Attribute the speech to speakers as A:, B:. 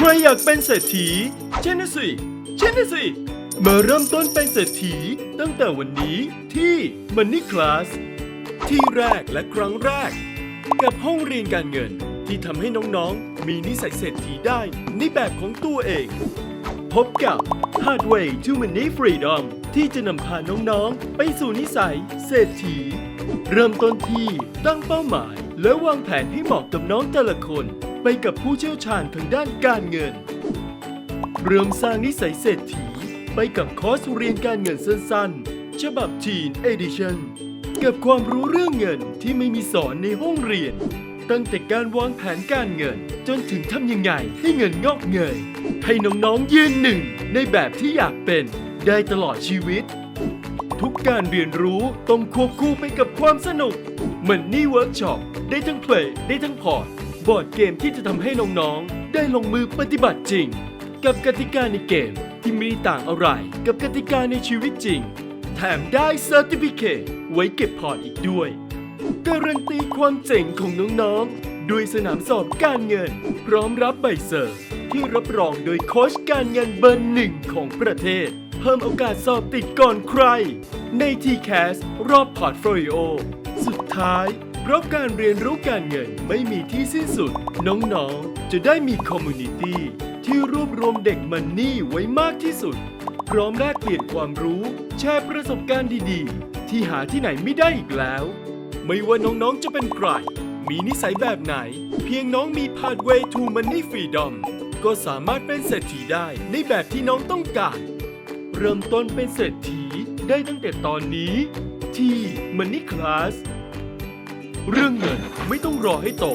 A: ใครอยากเป็นเศรษฐีเช่นนะสิเช่นนะสิมาเริ่มต้นเป็นเศรษฐีตั้งแต่วันนี้ที่ Money Class ที่แรกและครั้งแรก กับห้องเรียนการเงินที่ทำให้น้องๆ มีนิสัยเศรษฐีได้ในแบบของตัวเอง พบกับ Hardway to Money Freedom ที่จะนำพาน้องๆ ไปสู่นิสัยเศรษฐี เริ่มต้นที่ตั้งเป้าหมาย และวางแผนให้เหมาะกับน้องแต่ละคน ไปกับผู้เชี่ยวชาญทางด้านการเงิน เริ่มสร้างนิสัยเศรษฐีไปกับคอร์สเรียนการเงินสั้นๆ ฉบับ Teen Edition กับความรู้เรื่องเงินที่ไม่มีสอนในห้องเรียน ตั้งแต่การวางแผนการเงินจนถึงทำยังไงให้เงินงอกเงย ให้น้องๆยืนหนึ่งในแบบที่อยากเป็นได้ตลอดชีวิต ทุกการเรียนรู้ต้องควบคู่ไปกับความสนุกเหมือนนี่เวิร์กช็อปได้ทั้งเพลงได้ทั้งพอร์ต บอร์ดเกมที่จะทำให้น้องๆได้ลงมือปฏิบัติจริง กับกติกาในเกมที่ไมีต่างอะไรกับกติกาในชีวิตจริง แถมได้เซอร์ติฟิเคไว้เก็บพอร์ตอีกด้วย การันตีความเจ๋งของน้องๆ ด้วยสนามสอบการเงิน พร้อมรับใบเซอร์ ที่รับรองโดยโค้ชการเงินเบอร์หนึ่งของประเทศ เพิ่มโอกาสสอบติดก่อนใคร ใน TCAS รอบพอร์ตโฟลิโอสุดท้าย เพราะการเรียนรู้การเงินไม่มีที่สิ้นสุด น้องๆ จะได้มีคอมมูนิตี้ที่รวบรวมเด็กมันนี่ไว้มากที่สุด พร้อมแลกเปลี่ยนความรู้ แชร์ประสบการณ์ดีๆ ที่หาที่ไหนไม่ได้อีกแล้ว ไม่ว่าน้องๆจะเป็นใคร มีนิสัยแบบไหน เพียงน้องมี Pathway to Money Freedom ก็สามารถเป็นเศรษฐีได้ในแบบที่น้องต้องการ เริ่มต้นเป็นเศรษฐีได้ตั้งแต่ตอนนี้ ที่ Money Class เรื่องเงินไม่ต้องรอให้โต